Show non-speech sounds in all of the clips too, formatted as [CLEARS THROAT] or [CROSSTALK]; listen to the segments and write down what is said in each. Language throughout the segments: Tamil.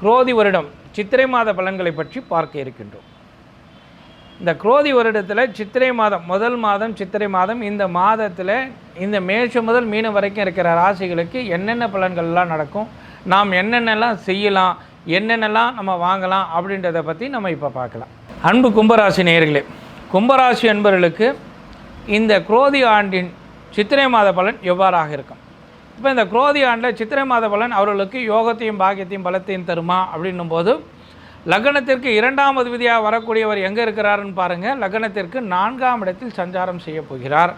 குரோதி வருடம் சித்திரை மாத பலன்களை பற்றி பார்க்க இருக்கின்றோம். இந்த குரோதி வருடத்தில் சித்திரை மாதம் முதல் மாதம் சித்திரை மாதம் இந்த மாதத்தில் இந்த மேஷம் முதல் மீனம் வரைக்கும் இருக்கிற ராசிகளுக்கு என்னென்ன பலன்கள்லாம் நடக்கும் நாம் என்னென்னலாம் செய்யலாம் என்னென்னலாம் நம்ம வாங்கலாம் அப்படின்றத பற்றி நம்ம இப்போ பார்க்கலாம். அன்பு கும்பராசி நேயர்களே கும்பராசி என்பவர்களுக்கு இந்த குரோதி ஆண்டின் சித்திரை மாத பலன் எவ்வாறாக இருக்கும்? இப்போ இந்த குரோதி ஆண்டில் சித்திரை மாத பலன் அவர்களுக்கு யோகத்தையும் பாக்கியத்தையும் பலத்தையும் தருமா அப்படின்னும் போது லக்னத்திற்கு இரண்டாம் அதிபதியாக வரக்கூடியவர் எங்கே இருக்கிறாருன்னு பாருங்கள் லக்னத்திற்கு நான்காம் இடத்தில் சஞ்சாரம் செய்ய போகிறார்.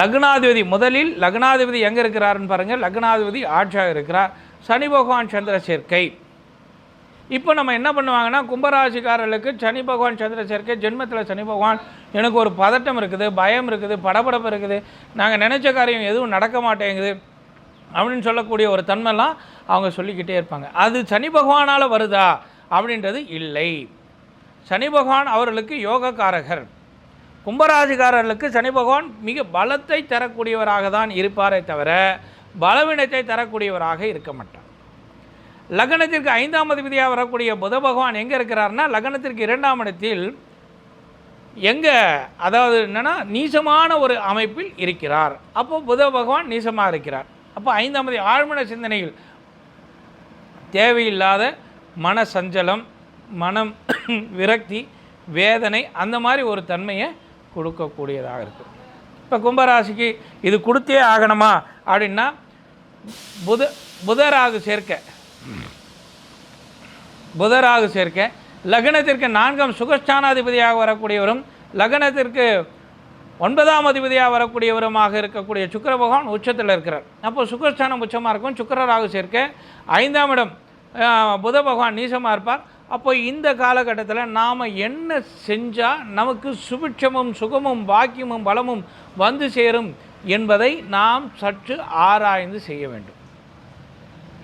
லக்னாதிபதி முதலில் லக்னாதிபதி எங்கே இருக்கிறாருன்னு பாருங்கள் லக்னாதிபதி ஆட்சியாக இருக்கிறார். சனி பகவான் சந்திர சேர்க்கை. இப்போ நம்ம என்ன பண்ணுவாங்கன்னா கும்பராசிக்காரர்களுக்கு சனி பகவான் சந்திர சேர்க்கை ஜென்மத்தில் சனி பகவான் எனக்கு ஒரு பதட்டம் இருக்குது பயம் இருக்குது படபடப்பு இருக்குது. நாங்கள் நினச்ச காரியம் எதுவும் நடக்க மாட்டேங்குது. அப்படின்னு சொல்லக்கூடிய ஒரு தன்மைலாம் அவங்க சொல்லிக்கிட்டே இருப்பாங்க. அது சனி பகவானால் வருதா? அப்படின்றது இல்லை. சனி பகவான் அவர்களுக்கு யோகக்காரகர். கும்பராசிக்காரர்களுக்கு சனி பகவான் மிக பலத்தை தரக்கூடியவராக தான் இருப்பாரே தவிர பலவீனத்தை தரக்கூடியவராக இருக்க மாட்டார். லக்னத்திற்கு ஐந்தாம் அதிபதியாக வரக்கூடிய புத பகவான் எங்கே இருக்கிறார்னா லக்னத்திற்கு இரண்டாம் இடத்தில் எங்கே அதாவது என்னென்னா நீசமான ஒரு அமைப்பில் இருக்கிறார். அப்போது புத பகவான் நீசமாக இருக்கிறார். அப்போ ஐந்தாம் ஆழ்மன சிந்தனைகள். தேவையில்லாத மன சஞ்சலம் மனம் [CLEARS THROAT] விரக்தி வேதனை அந்த மாதிரி ஒரு தன்மையை கொடுக்கக்கூடியதாக இருக்குது இப்போ கும்பராசிக்கு இது கொடுத்தே ஆகணுமா? அப்படின்னா புத புதராகு சேர்க்க. புதராகு சேர்க்க. லக்னத்திற்கு நான்காம் சுகஸ்தானாதிபதியாக வரக்கூடியவரும் லக்னத்திற்கு ஒன்பதாம் அதிபதியாக வரக்கூடியவருமாக இருக்கக்கூடிய சுக்கர பகவான் உச்சத்தில் இருக்கிறார். அப்போ சுக்கரஸ்தானம் உச்சமாக இருக்கும் சுக்கிரராகு சேர்க்க ஐந்தாம் இடம் புத பகவான் நீசமாக இருப்பார். அப்போ இந்த காலகட்டத்தில் நாம் என்ன செஞ்சால் நமக்கு சுபிட்சமும் சுகமும் பாக்கியமும் பலமும் வந்து சேரும் என்பதை நாம் சற்று ஆராய்ந்து செய்ய வேண்டும்.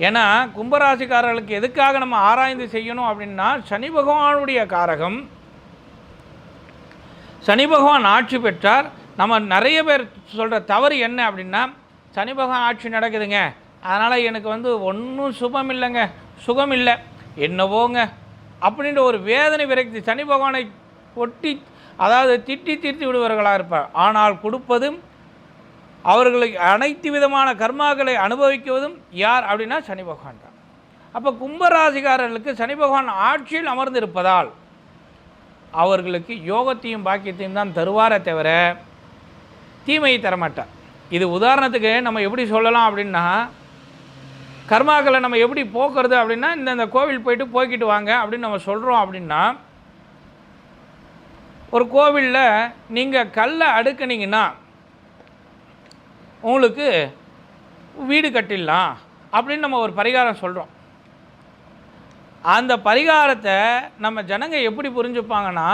ஏன்னா கும்பராசிக்காரர்களுக்கு எதுக்காக நம்ம ஆராய்ந்து செய்யணும் அப்படின்னா சனி பகவானுடைய காரகம் சனி பகவான் ஆட்சி பெற்றார். நம்ம நிறைய பேர் சொல்கிற தவறு என்ன அப்படின்னா சனி பகவான் ஆட்சி நடக்குதுங்க. அதனால் எனக்கு வந்து ஒன்றும் சுபம் இல்லைங்க. சுகம் இல்லை. என்னவோங்க? அப்படின்ற ஒரு வேதனை விரக்தி சனி பகவானை ஒட்டி அதாவது திட்டி திருத்தி விடுவர்களாக இருப்பார். ஆனால் கொடுப்பதும் அவர்களுக்கு அனைத்து விதமான கர்மாக்களை அனுபவிக்குவதும் யார் அப்படின்னா சனி பகவான் தான். அப்போ கும்பராசிக்காரர்களுக்கு சனி பகவான் ஆட்சியில் அமர்ந்திருப்பதால் அவர்களுக்கு யோகத்தையும் பாக்கியத்தையும் தான் தருவாரே தவிர தீமையை தரமாட்டார். இது உதாரணத்துக்கு நம்ம எப்படி சொல்லலாம் அப்படின்னா கர்மாக்களை நம்ம எப்படி போக்குறது அப்படின்னா இந்த கோவில் போயிட்டு போய்கிட்டு வாங்க அப்படின்னு நம்ம சொல்கிறோம் அப்படின்னா ஒரு கோவிலில் நீங்கள் கல்லை அடுக்குனீங்கன்னா உங்களுக்கு வீடு கட்டிடலாம் அப்படின்னு நம்ம ஒரு பரிகாரம் சொல்கிறோம் அந்த பரிகாரத்தை நம்ம ஜனங்க எப்படி புரிஞ்சுப்பாங்கன்னா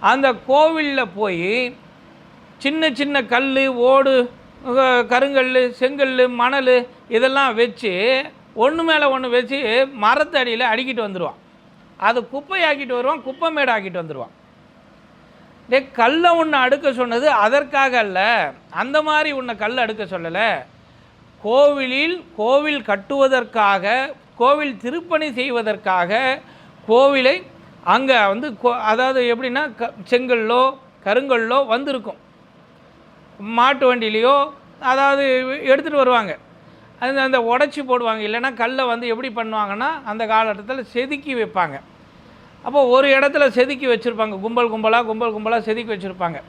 அந்த கோவிலில் போய் சின்ன சின்ன கல் ஓடு கருங்கல் செங்கல் மணல் இதெல்லாம் வச்சு ஒன்று மேலே ஒன்று வச்சு மரத்தடியில் அடிக்கிட்டு வந்துடுவான் அது குப்பையாக்கிட்டு வருவான் குப்பை மேடு ஆக்கிட்டு வந்துடுவான் டே கல்லை ஒன்று அடுக்க சொன்னது அதற்காக அல்ல. அந்த மாதிரி உன்னை கல் அடுக்க சொல்லலை. கோவிலில் கோவில் கட்டுவதற்காக கோவில் திருப்பணி செய்வதற்காக கோவிலை அங்கே வந்து கோ- அதாவது எப்படின்னா க செங்கல்லோ கருங்கல்லோ வந்திருக்கும். மாட்டு வண்டியிலையோ அதாவது எடுத்துகிட்டு வருவாங்க. அது அந்த உடச்சி போடுவாங்க. இல்லைன்னா கல்லை வந்து எப்படி பண்ணுவாங்கன்னா அந்த காலகட்டத்தில் செதுக்கி வைப்பாங்க. அப்போது ஒரு இடத்துல செதுக்கி வச்சுருப்பாங்க. கும்பல் கும்பலாக கும்பல் கும்பலாக செதுக்கி வச்சுருப்பாங்க.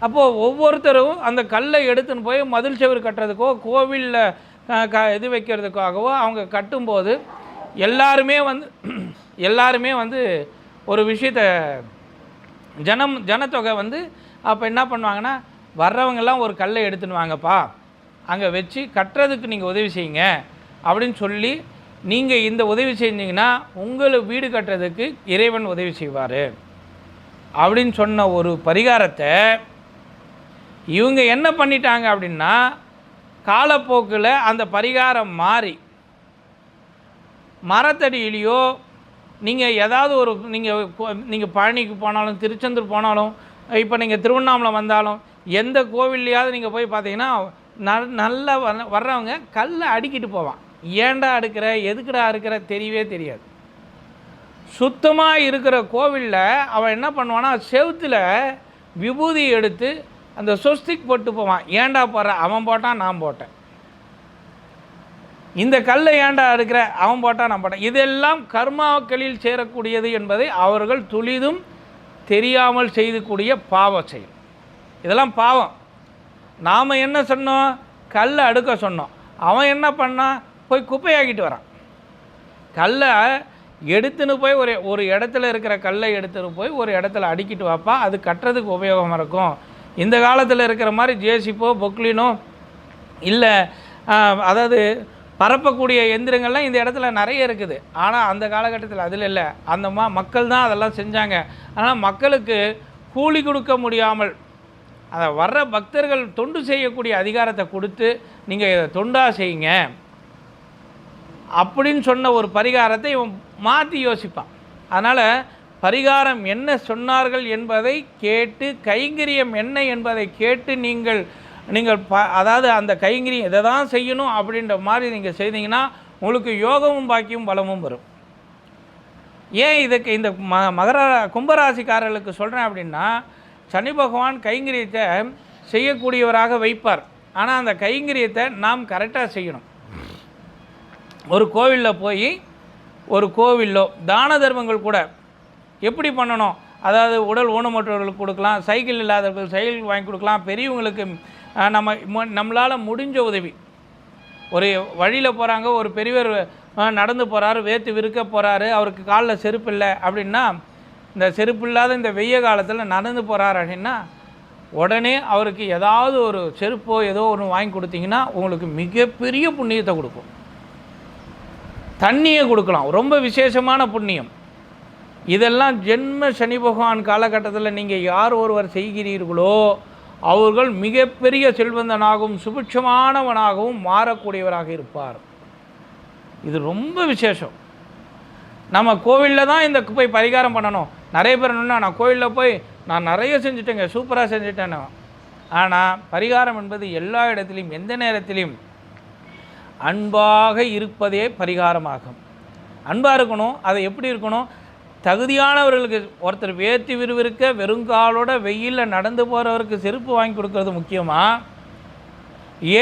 அப்போது ஒவ்வொருத்தரும் அந்த கல்லை எடுத்துன்னு போய் மதில் செவுரு கட்டுறதுக்கோ கோவிலில் க இது வைக்கிறதுக்காகவோ அவங்க கட்டும்போது எல்லாருமே வந்து எல்லாருமே வந்து ஒரு விஷயத்த ஜனம் ஜனத்தொகை வந்து அப்போ என்ன பண்ணுவாங்கன்னா வர்றவங்கெல்லாம் ஒரு கல்லை எடுத்துன்னு வாங்கப்பா. அங்கே வச்சு கட்டுறதுக்கு நீங்கள் உதவி செய்யுங்க. அப்படின்னு சொல்லி நீங்கள் இந்த உதவி செஞ்சீங்கன்னா உங்களை வீடு கட்டுறதுக்கு இறைவன் உதவி செய்வார். அப்படின்னு சொன்ன ஒரு பரிகாரத்தை இவங்க என்ன பண்ணிட்டாங்க அப்படின்னா காலப்போக்கில் அந்த பரிகாரம் மாறி மரத்தடியிலையோ நீங்கள் ஏதாவது ஒரு நீங்கள் நீங்கள் பழனிக்கு போனாலும் திருச்செந்தூர் போனாலும் இப்போ நீங்கள் திருவண்ணாமலை வந்தாலும் எந்த கோவில்லையாவது நீங்கள் போய் பார்த்தீங்கன்னா ந நல்லா வ வர்றவங்க கல்லை அடுக்கிட்டு போவான். ஏன்டா அடுக்கிற எதுக்குடா அடுக்கிற தெரியவே தெரியாது. சுத்தமாக இருக்கிற கோவிலில் அவன் என்ன பண்ணுவான்னா செவுத்தில் விபூதி எடுத்து அந்த சொஸ்திக் போட்டு போவான். ஏன்டா போடுற அவன் போட்டான் நான் போட்டேன். இந்த கல்லை ஏண்டா இருக்கிற அவன் போட்டான் நான் போட்டேன். இதெல்லாம் கர்மாக்களில் சேரக்கூடியது என்பதை அவர்கள் துளிதும் தெரியாமல் செய்துக்கூடிய பாவ செயல். இதெல்லாம் பாவம். நாம் என்ன சொன்னோம்? கல்லை அடுக்க சொன்னோம். அவன் என்ன பண்ணான் போய் குப்பையாக்கிட்டு வரான். கல்லை எடுத்துன்னு போய் ஒரு ஒரு இடத்துல இருக்கிற கல்லை எடுத்துன்னு போய் ஒரு இடத்துல அடுக்கிட்டு வாப்பா. அது கட்டுறதுக்கு உபயோகமாக இருக்கும். இந்த காலத்தில் இருக்கிற மாதிரி ஜேசிப்போ பொக்லினோ இல்லை அதாவது பரப்பக்கூடிய எந்திரங்கள்லாம் இந்த இடத்துல நிறைய இருக்குது. ஆனால் அந்த காலகட்டத்தில் அதில் இல்லை. அந்த மா மக்கள் தான் அதெல்லாம் செஞ்சாங்க. ஆனால் மக்களுக்கு கூலி கொடுக்க முடியாமல் அதை வர்ற பக்தர்கள் தொண்டு செய்யக்கூடிய அதிகாரத்தை கொடுத்து நீங்கள் இதை தொண்டாக செய்யுங்க. அப்படின்னு சொன்ன ஒரு பரிகாரத்தை இவன் மாற்றி யோசிப்பான். அதனால் பரிகாரம் என்ன சொன்னார்கள் என்பதை கேட்டு கைங்கரியம் என்ன என்பதை கேட்டு நீங்கள் நீங்கள் ப அதாவது அந்த கைங்கரியம் இதை தான் செய்யணும் அப்படின்ற மாதிரி நீங்கள் செய்தீங்கன்னா உங்களுக்கு யோகமும் பாக்கியும் பலமும் வரும். ஏன் இதுக்கு இந்த ம மகர கும்பராசிக்காரர்களுக்கு சொல்கிறேன் அப்படின்னா சனி பகவான் கைங்கரியத்தை செய்யக்கூடியவராக வைப்பார். ஆனால் அந்த கைங்கரியத்தை நாம் கரெக்டாக செய்யணும். ஒரு கோவிலில் போய் ஒரு கோவிலோ தான தர்மங்கள் கூட எப்படி பண்ணணும்? அதாவது உடல் ஊனமற்றவர்களுக்கு கொடுக்கலாம் சைக்கிள் இல்லாதவர்கள் சைக்கிள் வாங்கி கொடுக்கலாம் பெரியவங்களுக்கு நம்ம மு- நம்மளால் முடிஞ்ச உதவி. ஒரு வழியில் போகிறாங்க ஒரு பெரியவர் நடந்து போகிறாரு வேத்து விருக்க போகிறாரு அவருக்கு காலில் செருப்பு இல்லை அப்படின்னா இந்த செருப்பு இல்லாத இந்த வெய்ய காலத்தில் நடந்து போகிறாரு அப்படின்னா உடனே அவருக்கு ஏதாவது ஒரு செருப்போ ஏதோ ஒன்று வாங்கி கொடுத்தீங்கன்னா உங்களுக்கு மிகப்பெரிய புண்ணியத்தை கொடுக்கும். தண்ணியை கொடுக்கலாம். ரொம்ப விசேஷமான புண்ணியம். இதெல்லாம் ஜென்ம சனி பகவான் காலகட்டத்தில் நீங்கள் யார் ஒருவர் செய்கிறீர்களோ அவர்கள் மிகப்பெரிய செல்வந்தனாகவும் சுபிட்சமானவனாகவும் மாறக்கூடியவராக இருப்பார். இது ரொம்ப விசேஷம். நம்ம கோவிலில் தான் இந்த போய் பரிகாரம் பண்ணணும். நிறைய பேர் என்னன்னா நான் கோவிலில் போய் நான் நிறைய செஞ்சுட்டேங்க சூப்பராக செஞ்சுட்டேன்னு. ஆனால் பரிகாரம் என்பது எல்லா இடத்துலையும் எந்த நேரத்திலையும் அன்பாக இருப்பதே பரிகாரமாகும். அன்பாக இருக்கணும் அதை எப்படி இருக்கணும்? தகுதியானவர்களுக்கு ஒருத்தர் வேர்த்தி விறுவிறுக்க வெறுங்காலோட வெயிலில் நடந்து போகிறவருக்கு செருப்பு வாங்கி கொடுக்கறது முக்கியமாக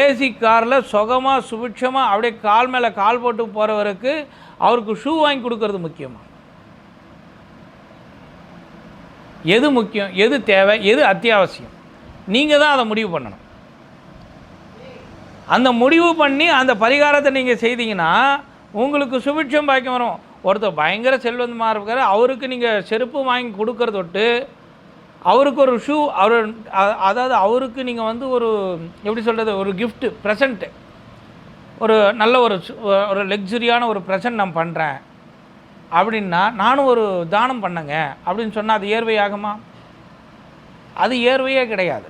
ஏசி காரில் சுகமாக சுபிட்சமாக அப்படியே கால் மேலே கால் போட்டு போகிறவருக்கு அவருக்கு ஷூ வாங்கி கொடுக்கறது முக்கியமாக எது முக்கியம்? எது தேவை? எது அத்தியாவசியம்? நீங்கள் தான் அதை முடிவு பண்ணணும். அந்த முடிவு பண்ணி அந்த பரிகாரத்தை நீங்கள் செய்தீங்கன்னா உங்களுக்கு சுபிட்சம் பாக்கியம் வரும். ஒருத்தர் பயங்கர செல்வந்தமாக இருக்கார். அவருக்கு நீங்கள் செருப்பு வாங்கி கொடுக்கறத தொட்டு அவருக்கு ஒரு ஷூ அவர் அதாவது அவருக்கு நீங்கள் வந்து ஒரு எப்படி சொல்கிறது ஒரு கிஃப்ட்டு ப்ரெசண்ட்டு ஒரு நல்ல ஒரு ஒரு லக்ஸுரியான ஒரு ப்ரெசன்ட் நான் பண்ணுறேன் அப்படின்னா நானும் ஒரு தானம் பண்ணேங்க. அப்படின்னு சொன்னால் அது ஏர்வையாகுமா? அது ஏர்வையே கிடையாது.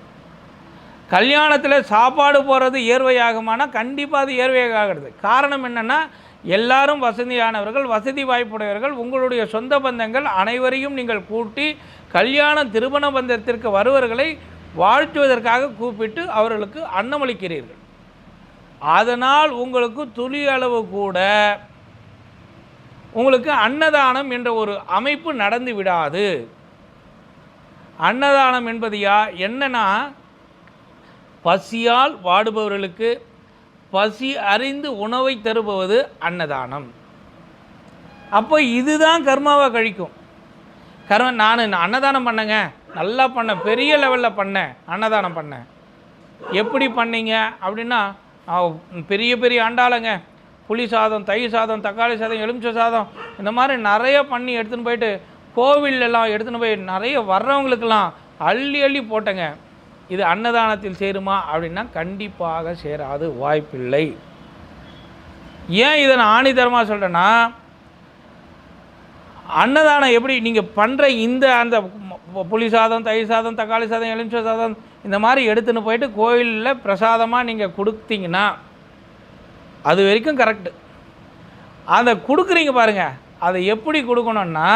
கல்யாணத்தில் சாப்பாடு போகிறது ஏர்வையாகுமானா கண்டிப்பாக அது ஏர்வையாக ஆகிறது காரணம் என்னென்னா எல்லாரும் வசதியானவர்கள் வசதி வாய்ப்புடையவர்கள் உங்களுடைய சொந்த பந்தங்கள் அனைவரையும் நீங்கள் கூட்டி கல்யாண திருமண பந்தத்திற்கு வருவர்களை வாழ்த்துவதற்காக கூப்பிட்டு அவர்களுக்கு அன்னமளிக்கிறீர்கள். அதனால் உங்களுக்கு துளி அளவு கூட உங்களுக்கு அன்னதானம் என்ற ஒரு அமைப்பு நடந்து விடாது. அன்னதானம் என்பது யா என்னன்னா பசியால் வாடுபவர்களுக்கு பசி அறிந்து உணவை தருபவது அன்னதானம். அப்போ இதுதான் கர்மாவை கழிக்கும். கர்ம நான் அன்னதானம் பண்ணேங்க. நல்லா பண்ணேன். பெரிய லெவலில் பண்ணேன். அன்னதானம் பண்ணேன். எப்படி பண்ணீங்க? அப்படின்னா பெரிய பெரிய அண்டாளங்க புளி சாதம் தயிர் சாதம் தக்காளி சாதம் எலுமிச்சை சாதம் இந்த மாதிரி நிறைய பண்ணி எடுத்துன்னு போயிட்டு கோவிலெல்லாம் எடுத்துன்னு போய் நிறைய வர்றவங்களுக்கெல்லாம் அள்ளி அள்ளி போட்டேங்க. இது அன்னதானத்தில் சேருமா அப்படின்னா கண்டிப்பாக சேராது வாய்ப்பில்லை. ஏன் இதை நான் ஆணித்தரமாக சொல்கிறேன்னா அன்னதானம் எப்படி நீங்கள் பண்ணுற இந்த அந்த புளி சாதம் தயிர் சாதம் தக்காளி சாதம் எலுமிச்சை சாதம் இந்த மாதிரி எடுத்துன்னு போயிட்டு கோயிலில் பிரசாதமாக நீங்கள் கொடுத்தீங்கன்னா அது வரைக்கும் கரெக்டு அதை கொடுக்குறீங்க பாருங்கள் அதை எப்படி கொடுக்கணுன்னா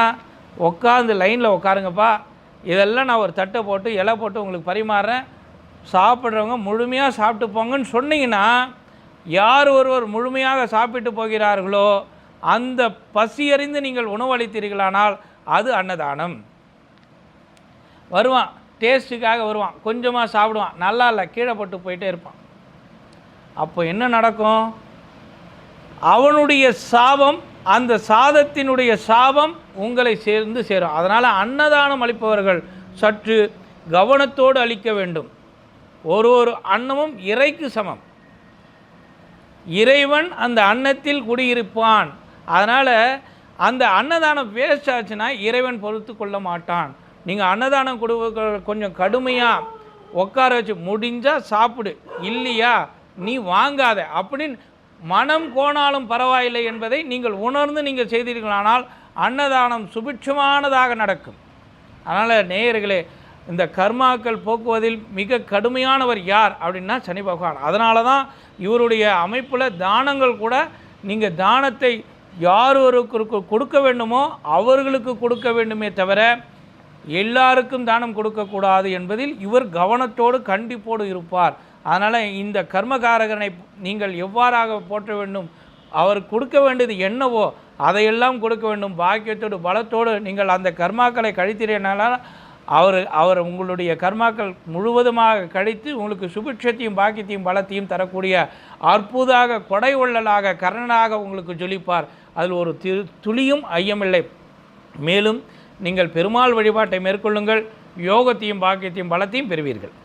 உட்காந்து லைனில் உட்காருங்கப்பா இதெல்லாம் நான் ஒரு தட்டை போட்டு இலை போட்டு உங்களுக்கு பரிமாறுறேன். சாப்பிட்றவங்க முழுமையாக சாப்பிட்டு போங்கன்னு சொன்னீங்கன்னா யார் ஒருவர் முழுமையாக சாப்பிட்டு போகிறார்களோ அந்த பசியறிந்து நீங்கள் உணவளித்தீர்களானால் அது அன்னதானம். வருவான் டேஸ்ட்டுக்காக வருவான் கொஞ்சமாக சாப்பிடுவான் நல்லா இல்லை கீழே போட்டு போயிட்டே இருப்பான். அப்போ என்ன நடக்கும்? அவனுடைய சாபம் அந்த சாதத்தினுடைய சாபம் உங்களை சேர்ந்து சேரும். அதனால் அன்னதானம் அளிப்பவர்கள் சற்று கவனத்தோடு அளிக்க வேண்டும். ஒரு ஒரு அன்னமும் இறைக்கு சமம். இறைவன் அந்த அன்னத்தில் குடியிருப்பான். அதனால் அந்த அன்னதானம் வேஸ்ட் ஆச்சுன்னா இறைவன் பொறுத்து கொள்ள மாட்டான். நீங்கள் அன்னதானம் கொடுக்க கொஞ்சம் கடுமையாக உட்கார வச்சு முடிஞ்சால் சாப்பிடு. இல்லையா? நீ வாங்காத. அப்படின்னு மனம் கோணாலும் பரவாயில்லை என்பதை நீங்கள் உணர்ந்து நீங்கள் செய்தீர்களானால் அன்னதானம் சுபிட்சமானதாக நடக்கும். அதனால் நேயர்களே இந்த கர்மாக்கள் போக்குவதில் மிக கடுமையானவர் யார் அப்படின்னா சனி பகவான். அதனால தான் இவருடைய அமைப்பில் தானங்கள் கூட நீங்கள் தானத்தை யார் ஒருக்கு கொடுக்க வேண்டுமோ அவர்களுக்கு கொடுக்க வேண்டுமே தவிர எல்லாருக்கும் தானம் கொடுக்கக்கூடாது என்பதில் இவர் கவனத்தோடு கண்டிப்போடு இருப்பார். அதனால் இந்த கர்மகாரகனை நீங்கள் எவ்வாறாக போற்ற வேண்டும்? அவர் கொடுக்க வேண்டியது என்னவோ அதையெல்லாம் கொடுக்க வேண்டும். பாக்கியத்தோடு பலத்தோடு நீங்கள் அந்த கர்மாக்களை கழித்தீர்களால் அவர் அவர் உங்களுடைய கர்மாக்கள் முழுவதுமாக கழித்து உங்களுக்கு சுபிட்சத்தையும் பாக்கியத்தையும் பலத்தையும் தரக்கூடிய அற்புதாக கொடை உள்ளலாக கர்ணனாக உங்களுக்கு ஜொலிப்பார். அதில் ஒரு திரு துளியும் ஐயமில்லை. மேலும் நீங்கள் பெருமாள் வழிபாட்டை மேற்கொள்ளுங்கள். யோகத்தையும் பாக்கியத்தையும் பலத்தையும் பெறுவீர்கள்.